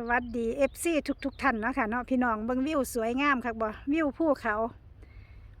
สวัสดีเอฟซีทุกทุกท่านเนาะค่ะเนาะพี่น้องเบิ่งวิวสวยงามคักบ่วิวภูเขา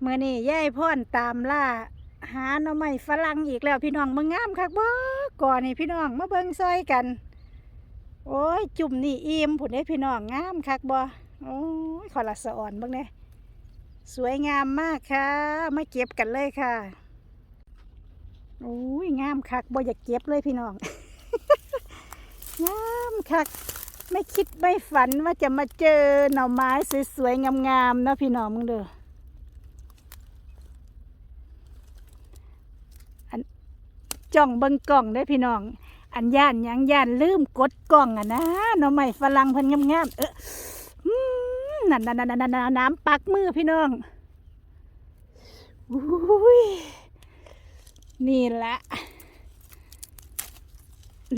เมื่อนี้ย่ายพ่อนตามล่าหาหน่อไม้ฝรั่งอีกแล้วพี่น้องเบิ่งงามคักบ่ก่อนนี่พี่น้องมาเบิ่งซอยกัน โอ้ยจุ่มนี่อิ่มผุนได้พี่น้องงามคักบ่โอ้ยขอละสะอ่อนเบิ่งเด้สวยงามมากค่ะมาเก็บกันเลยค่ะโอ้ยงามคักบ่อยากเก็บเลยพี่น้องงามคัก ไม่คิดไม่ฝันว่าจะมาเจอหน่อไม้สวยๆงามๆนะพี่น้องมึงเด้อจ้องเบิ่งกล้องได้พี่น้อง อันย่านยังย่านลืมกดกล้องอะนะหน่อไม้ฝรั่งเพิ่นงามๆเออนั่นนั่นนั่นนั่นน้ำปักมือพี่น้องอุ้ยนี่แหละ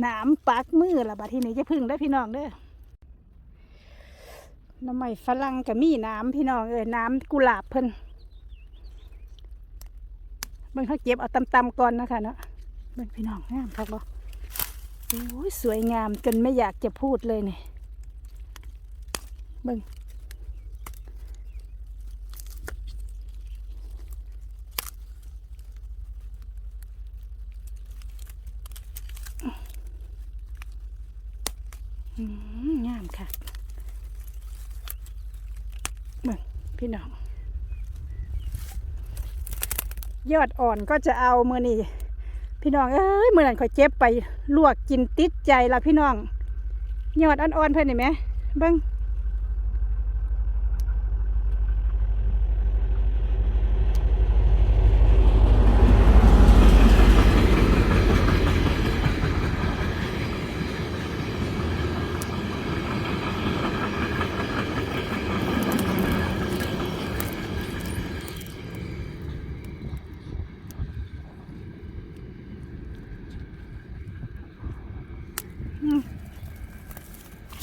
น้ำปักมือละบัดที่นี้จะพึ่งได้พี่น้องเด้อ น้ำใหม่ฝรั่งกับมีน้ำพี่น้องเอ้ยน้ำกุหลาบเพิ่นเบิ่งเขาเก็บเอาตำๆก่อนนะคะเนาะเบิ่งพี่น้องงามครับบ่โอ้ยสวยงามจนไม่อยากจะพูดเลยเนี่ยเบิ่งอืมงามค่ะเบิ่งพี่น้อง ยอดอ่อนก็จะเอามือนี่พี่น้องเอ้ยมือนั้นข่อยเจ็บไปลวกกินติดใจละพี่น้อง ยอดอ่อนๆเพื่อนเห็นไหมเบิ้ง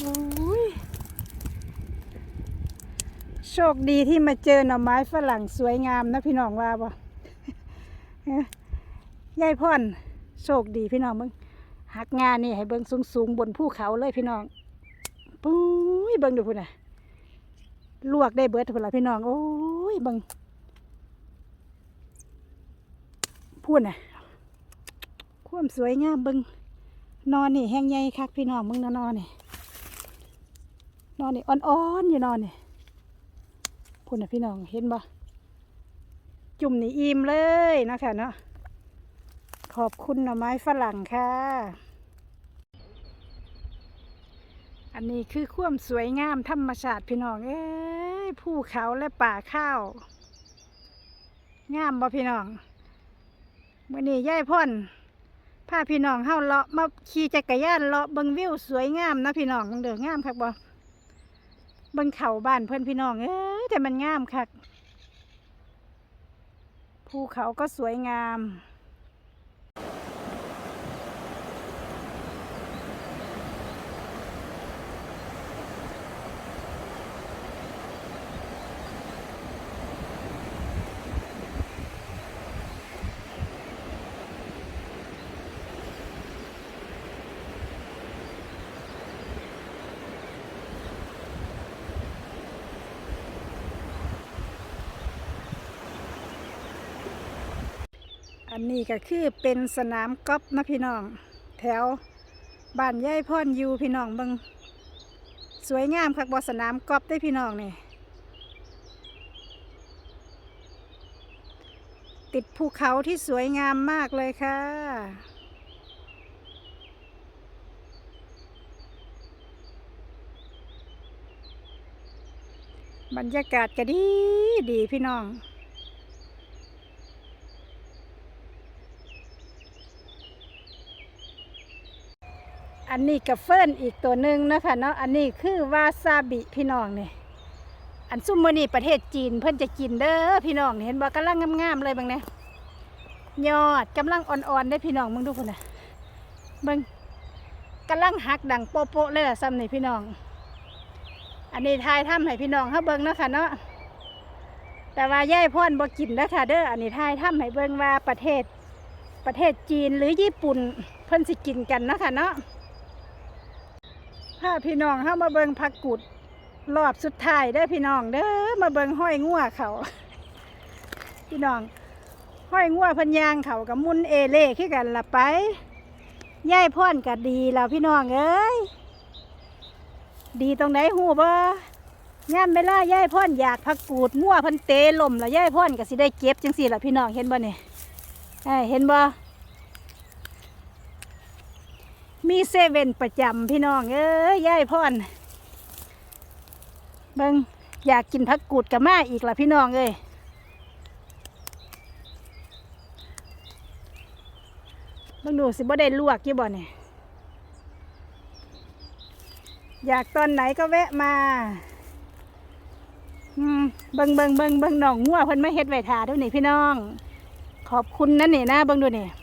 โอ้ย โชคดีที่มาเจอหน่อไม้ฝรั่งสวยงามนะพี่น้องว่าบ่ยายพ่อนโชคดีพี่น้องมึงหักงานนี่ให้เบิ่งสูงๆบนภูเขาเลยพี่น้องปุ้ยเบิ่งดูพุ่นน่ะลวกได้เบิดพุ่นละพี่น้องโอ้ยเบิ่งพูดน่ะความสวยงามเบิ่งนอนนี่แห้งใหญ่คักพี่น้องมึงนอนนี่นอนนี่อ่อนๆอยู่นอนนี่ พูดนะพี่น้องเห็นบ่จุ่มนี่อิ่มเลยนะคะเนาะขอบคุณหน่อไม้ฝรั่งค่ะ อันนี้คือความสวยงามธรรมชาติพี่น้องเอ้ยภูเขาและป่าข้าว งามบ่พี่น้องมื่อนี้ย่ายพ่นพาพี่น้องเฮาเลาะมาขี่จักรยานเลาะเบิงวิวสวยงามนะพี่น้องเด้องามคักบ่ เบิ่งเขาบ้านเพื่อนพี่น้อง เอ้ยแต่มันงามคักภูเขาก็สวยงาม อันนี้ก็คือเป็นสนามกอล์ฟนะพี่น้อง แถวบ้านย่ายพ่อนยูพี่น้องเบิงสวยงามคักบอสนามกอล์ฟได้พี่น้องนี่ติดภูเขาที่สวยงามมากเลยค่ะ บรรยากาศก็ดีดีพี่น้อง อันนี้กับเฟิร์นอีกตัวหนึ่งนะคะเนาะอันนี้คือวาซาบิพี่น้องเนี่ยอันซุมมอนี่ประเทศจีนเพิ่นจะกินเด้อพี่น้องเห็นบ่กำลังงามๆเลยบางเนี่ยยอดกำลังอ่อนๆได้พี่น้องมึงดูพุ่นน่ะเบิ่งกำลังหักดังโป๊ะๆเลยล่ะซ้ำนี่พี่น้อง อันนี้ทายถ้ำให้พี่น้องเฮาเบิ่งเนาะค่ะเนาะแต่ว่าย่ายพ่อนบ่กินแล้วค่ะเด้ออันนี้ทายถ้ำให้เบิ่งว่าประเทศประเทศจีนหรือญี่ปุ่นเพิ่นสิกินกันเนาะค่ะเนาะ พาพี่น้องเข้ามาเบิงผักกุดรอบสุดท้ายเด้พี่น้องเด้อมาเบิงห้อยงัวเขา พี่น้อง ห้อยงัวพันยางเขากับมุนเอเล่คือกันละไปย่ายพ่อนก็ดีแล้วพี่น้องเอ้ยดีตรงไหนหูบ่ย่ามเวลาย่ายพ่อนอยากผักกูดงัวพันเตลมแล้วย่ายพ่อนก็สิได้เก็บจังสี่ละพี่น้องเห็นบ่เนี่ยเห็นบ่ มีเซเว่นประจำพี่น้องเอ้ยยายพ่อนเบิงอยากกินผักกูดกับมาอีกละพี่น้องเอ้ยเบิงดูสิบ่ได้ลวกยี่บ่เนี่ยอยากตอนไหนก็แวะมาเบิงเบิงเบิงเบิงน้องงัวเพิ่นไม่เฮ็ดไว้ทาด้วยนี่พี่น้อง ขอบคุณนั่นนี่นะเบิงดูนี่นี่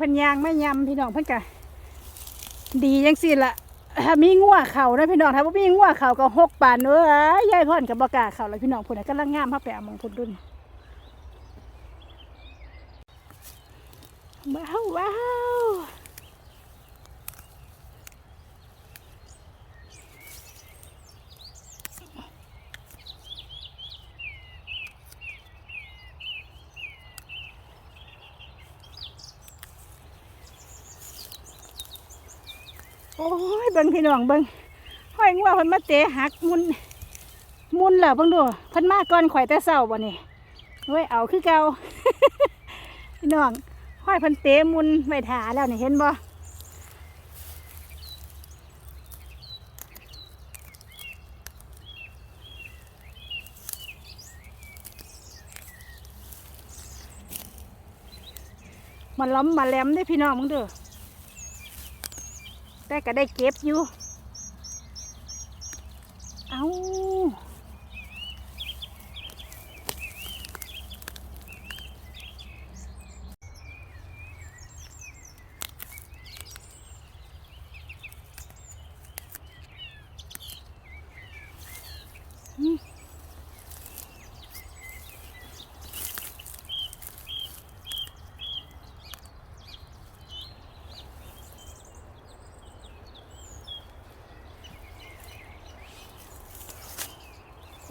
พันยางไม่ยำพี่น้องเพิ่นกะดียังสิละถ้ามีงัวเข่านะพี่น้องถ้าบ่มีงัวเข่าก็หกปานเอ้ยยายพ่อนกับบกล้าเข่าแล้วพี่น้องพุ่นน่ะกำลังงามเฮาไปเอามองพุ่นดุนว้าวว้าวโอ้ ยเบิ่งพี่น้องเบิ่งห้อยงัวเพิ่นมาเตะหักมุนมุนแล้วเบิ่งดูเพิ่นมาก่อนข่อยแต่เช้าบ่นี่เว้ยเอาคือเก่าพี่น้องห้อยเพันเตมุนไว้ถาแล้วนี่เห็นบ่มาล้มมาแหลมได้พี่น้องมึงเด้อ แต่ก็ได้เก็บอยู่ เอา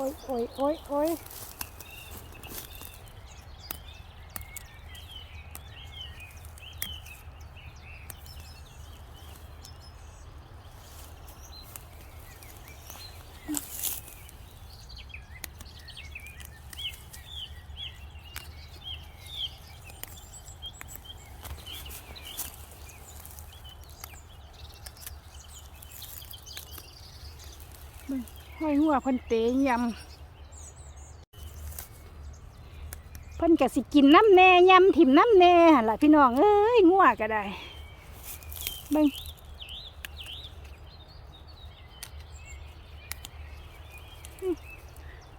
โอ้ยโอ้ยโอ้ย ห้อยหัวเพิ่นเตะยำเพิ่นก็สิกินน้ำแน่ยำถิ่มน้ำแน่หั่นล่ะพี่น้องเอ้ยงัวก็ได้เบิ่ง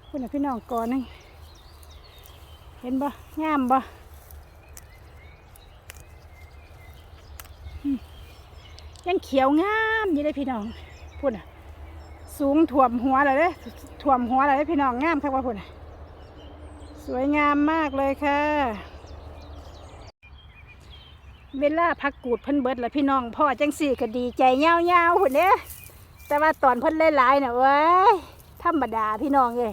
คุณน่ะพี่น้องก่อนนึงเห็นบ่งามบ่ยังเขียวงามอยู่เลยพี่น้องพูดน่ะ สูงถ่วมหัวเลยเด้ถ่วมหัวเลยเด้พี่น้องงามครับว่าพุ่นสวยงามมากเลยค่ะ เวลาพักกูดเพิ่นเบิดแล้วพี่น้องพ่อจังสี่ก็ดีใจเงาเงาๆพุ่นเด้แต่ว่าตอนเพิ่นหลายๆน่ะเว้ยธรรมดาพี่น้องเอ้ย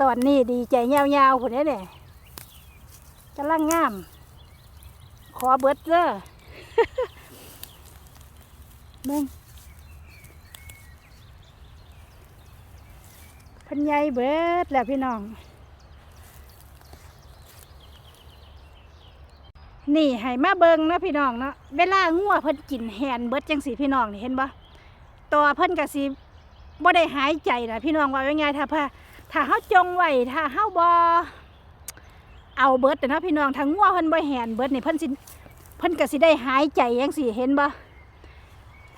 ตอนนี้ดีใจเงาเงาๆพุ่นเด้เนี่ยกำลังงาม ขอเบิดเด้อเบ่ง พันใหญ่เบิดแล้วพี่น้อง นี่ให้มาเบิงนะพี่น้องเนาะเวลางัวเพิ่นกินแหนเบิดจังสีพี่น้องนี่เห็นบ่ตัวเพิ่นก็สิบ่ได้หายใจนะพี่น้องว่ายังไงถ้าพาถ้าเฮาจงไว้ถ้าเฮาบ่เอาเบิดแต่นะพี่น้องถ้างัวเพิ่นบ่แหนเบิดนี่เพิ่นสิเพิ่นก็สิได้หายใจจังสีเห็นบ่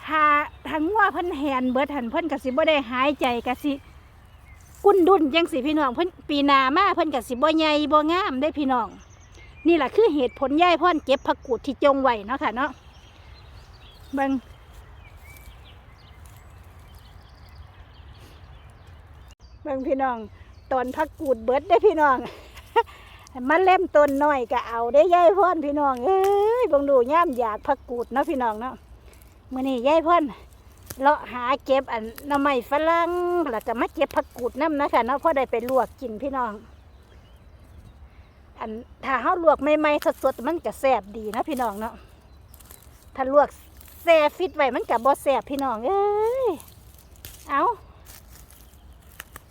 ถ้าถ้างัวเพิ่นแหนเบิดหันเพิ่นก็สิบ่ได้หายใจก็สิ กุ้นดุนยังสิพี่น้องเพิ่นปีนามาเพิ่นกับสิบใบใหญ่บ่งามได้พี่น้อง นี่แหละคือเหตุผลย่ายพ่อนเก็บผักกูดที่จงไว้เนาะค่ะเนาะบางบางพี่น้องตอนผักกูดเบิดได้พี่น้องมันเล่มต้นน้อยก็เอาได้ย่ายพ่อนพี่น้องเอ้ยบังดูย่ามอยากผักกูดเนาะพี่น้องเนาะมื่อนี้ย่ายพ่อน เลาะหาเก็บอันน่อไม้ฝรั่งแล้วก็มาเก็บผักกูดน้ำนะคะเนาะพอได้ไปลวกกินพี่น้อง อันถ้าเฮาลวกใหม่ๆสดๆมันก็แซ่บดีนะพี่น้องเนาะถ้าลวกแซ่ฟิตไว้มันก็บ่แซ่บพี่น้องเอ้ยเอา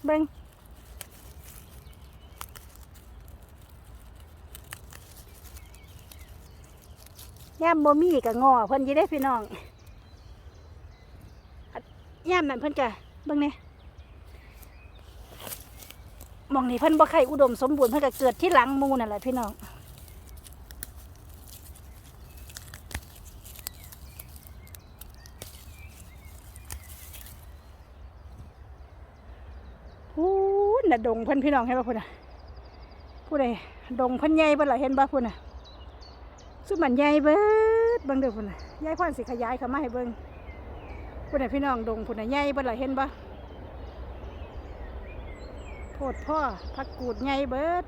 เบิ่งย่ามบ่มีก็งอเพิ่นยี่ได้พี่น้อง ย่ามนั่นเพิ่นก็เบิ่งเนี่ยมองนี่เพิ่นบ่ไข่อุดมสมบูรณ์เพิ่นก็เกิดที่หลังมูนั่นแหละพี่น้องพูนน่ะดงเพิ่นพี่น้องเห็นป่ะพูนน่ะพูดเลยดงเพิ่นใหญ่เบิ่ล่ะเห็นป่ะพูนน่ะสุดมันใหญ่เบิดเบิ่งเด้อพูนน่ะยายพ่อนสิขยายเข้ามาให้เบิ่ง พูนน่ะพี่น้องดงพูนน่ะใหญ่เบิ่ล่ะเห็นป่ะโพดพ่อพักกูดใหญ่เบิด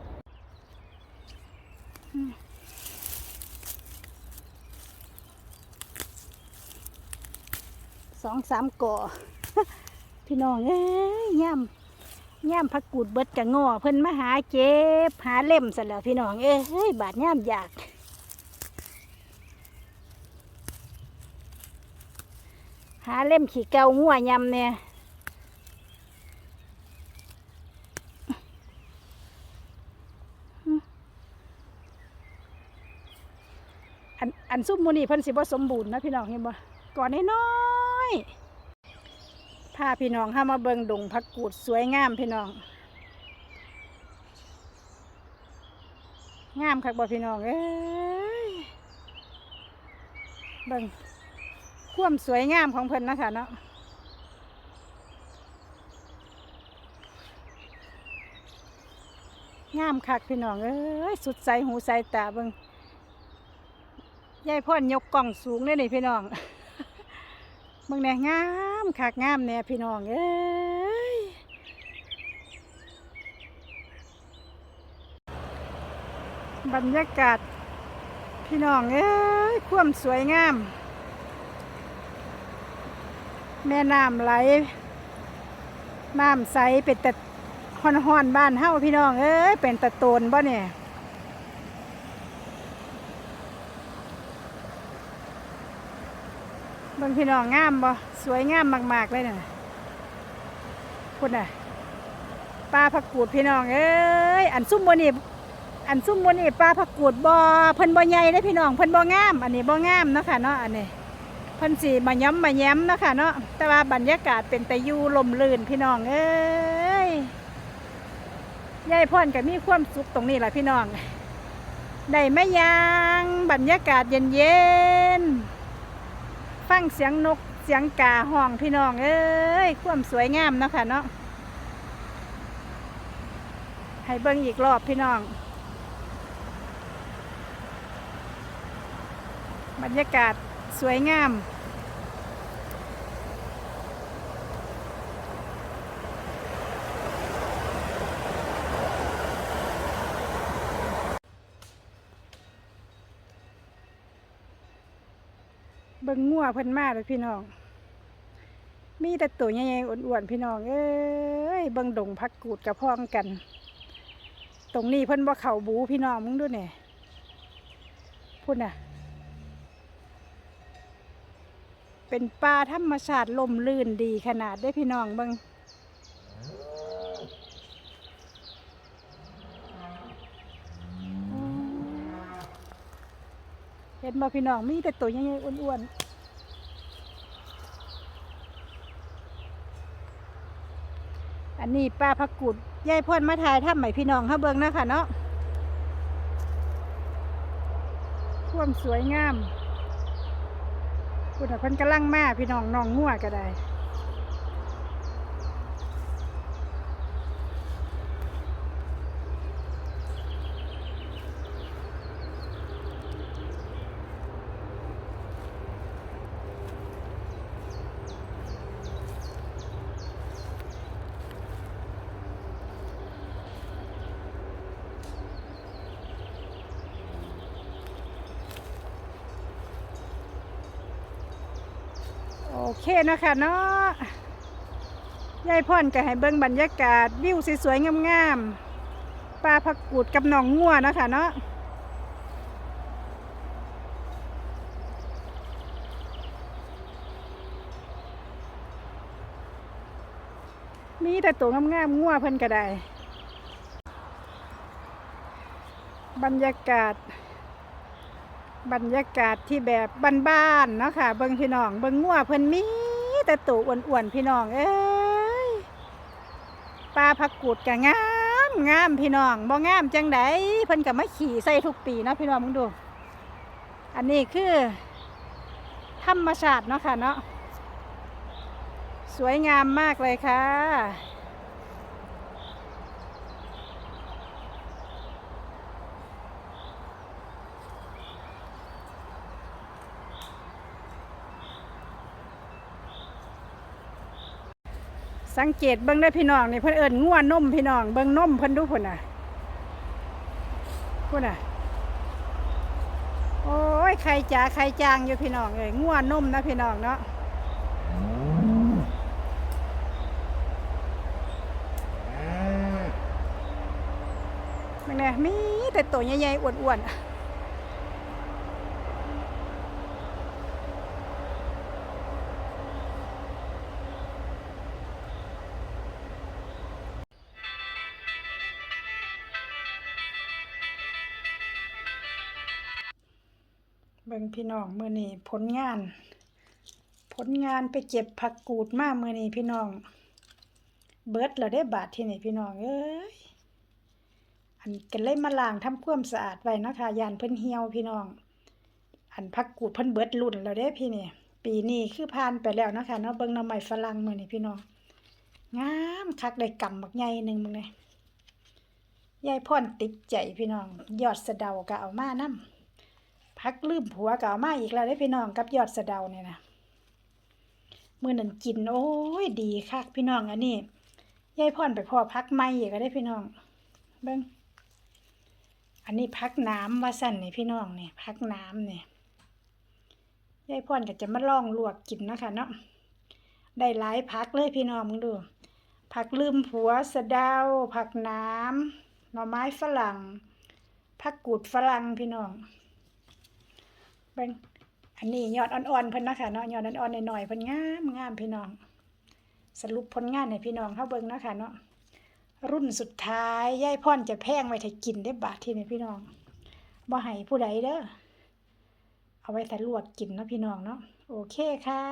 สองสามก่อพี่น้องเอ้ยย่ำย่ำพักกูดเบิดกะงอเพิ่นมาหาเจ็บ หาเล่มซะแล้วพี่น้องเอ้ยเฮ้ยบาดย่ำอยาก หาเล่มขี่เกางัวยำเนี่ยอันอันซุ่มมูนี่เพิ่นสิบ่สมบูรณ์นะพี่น้องเห็นบ่ก่อนน้อยๆพาพี่น้องเข้ามาเบิงดงผักกูดสวยงามพี่น้อง งามคักบ่พี่น้องเอ้ยเบิง ความสวยงามของเพิ่นนะคะเนาะงามคักพี่น้องเอ้ยสุดใสหูใสตาเบิงยายพ่อนยกกล่องสูงเลยนี่พี่น้องเบิ่งแน่งามคักงามแน่พี่น้องเอ้ยบรรยากาศพี่น้องเอ้ยความสวยงาม แม่น้ำไหลน้ำใสเป็นตะฮอนฮอนๆบ้านเฮ้าพี่น้อง เอ้ยเป็นตะโตนบ่เนี่ยบิ่งพี่น้องงามบ่สวยงามมากๆเลยน่ะพุ่นน่ะปลาผักกูดพี่น้องเอ้ยอันซุ่มบนี่อันซุ่มบนี่ปลาผักกูดบ่เพิ่นบ่ใหญ่เด้พี่น้องเพิ่นบ่งาม อันนี้บ่งามเนาะค่ะเนาะอันนี้ เพิ่นสิมาย้ำมาแย้มเนาะค่ะเนาะแต่ว่าบรรยากาศเป็นตะยูลมลื่นพี่น้องเอ้ยยายพ่อนก็มีความสุขตรงนี้แหละพี่น้องได้แม่ยางบรรยากาศเย็นๆฟังเสียงนกเสียงกาห้องพี่น้องเอ้ยความสวยงามเนาะค่ะเนาะให้เบิ่งอีกรอบพี่น้อง บรรยากาศ สวยงามเบิ่งงัวเพิ่นมาเลยพี่น้อง มีแต่ตัวใหญ่ๆอ้วนๆพี่น้อง เอ้ยเบิ่งดงพักกูดกับพ้องกัน ตรงนี้เพิ่นบ่เข่าบูพี่น้องมึงดูเนี่ยพูดน่ะ เป็นป่าธรรมชาติลมลื่นดีขนาดได้พี่น้องเบิงเห็นบ่พี่น้องมีแต่ตัวใหญ่ๆอ้วนๆอันนี้ป้าพักกุดยายพ่นมาถ่ายทำใหม่พี่น้องเขาเบิ่งนะค่ะเนาะความสวยงาม คุณเพิ่นกำลังมาพี่น้องน้องงัวก็ได้ โอเคเนาะค่ะเนาะยายพ่อนก็ให้เบิ่งบรรยากาศวิวสวยๆงามๆปลาผักกูดกับหนองงัวเนาะค่ะเนาะมีแต่ตัวงามๆงัวเพิ่นก็ได้ บรรยากาศ บรรยากาศที่แบบบ้านๆเนาะค่ะ เบิ่งพี่น้อง เบิ่งงัวเพิ่นมีแต่ตัวอ้วนๆพี่น้องเอ้ยปลาผักกูดก็งามงามพี่น้องบ่งามจังไดเพิ่นก็มาขี่ใส่ทุกปีเนาะพี่น้องมึงดู อันนี้คือ ธรรมชาติเนาะค่ะเนาะสวยงามมากเลยค่ะ สังเกตเบิ่งได้อพี่น้องนี่เพิ่นเอิ้นงัวนมพี่น้องเบิ่งนมเพิ่นดูพุ่นน่ะพุ่นน่ะโอ้ยไข่จ๋าไข่จางอยู่พี่น้องเอ้ยงัวนมนะพี่น้องเนาะมันเนี่ยมีแต่ตัวใหญ่ๆอ้วนๆ พี่น้องมือนี้ผลงาน ผลงานไปเก็บผักกูดมามือนี้พี่น้อง เบิดแล้วได้บาทที่นี่พี่น้องเอ้ยอันกันเลยมาล้างทำความสะอาดไว้นะคะยานเพิ่นเหี่ยวพี่น้อง อันผักกูดเพิ่นเบิร์ดรุ่นแล้วเด้พี่นี่ปีนี้คือผ่านไปแล้วนะคะเนาะเบิ่งหน่อไม้ฝรั่งมือนี้พี่น้องงามคักได้กำบักใหญ่หนึ่งมึงเลยยายพ่อนติดใจพี่น้อง ยอดสะเดาก็เอามานํ พักลืมผัวเก่ามาอีกแล้วได้พี่น้องกับยอดสะเดาเนี่ยนะมื่อนั้นกินโอ้ยดีคักพี่น้องอันนี้ยายพ่อนไปพ่อพักไม่อีกก็ได้พี่น้องเบิ้งอันนี้พักน้ำว่าสั่นนี่พี่น้องเนี่ยพักน้ำเนี่ยยายพ่อนก็จะมาลองลวกกินนะคะเนาะได้หลายพักเลยพี่น้องมึงดูผักลืมผัวสะเดาผักน้ำหน่อไม้ฝรั่งผักกูดฝรั่งพี่น้อง เบิ่งอันนี้ยอดอ่อนๆเพิ่นนะค่ะเนาะยอดอ่อนๆหน่อยๆเพิ่นงามงามพี่น้อง สรุปผลงานให้พี่น้องเฮาเบิ่งเนาะค่ะเนาะรุ่นสุดท้ายยายพ่อนจะแพงไว้ถ้ากินได้บาทที่นี่พี่น้องบ่ให้ผู้ใดเด้อเอาไว้ถ้าลวกกินเนาะพี่น้องเนาะโอเคค่ะ